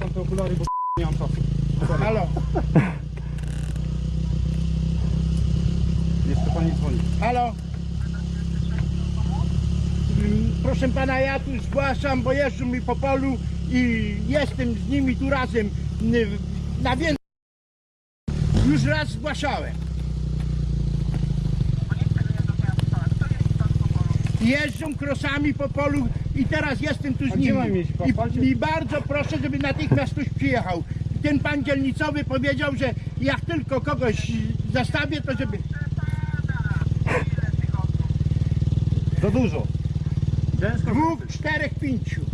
Halo, Jeszcze pani dzwoni. halo. Mm, Proszę pana, ja tu zgłaszam, bo jeżdżą mi po polu i jestem z nimi tu razem. N- Na więcej. Już raz zgłaszałem. Jeżdżą krosami po polu i teraz jestem tu z nimi. I? I bardzo proszę, żeby natychmiast ktoś przyjechał. Ten pan dzielnicowy powiedział, że jak tylko kogoś zastawię, to żeby... Za dużo. Dwóch, czterech, pięciu.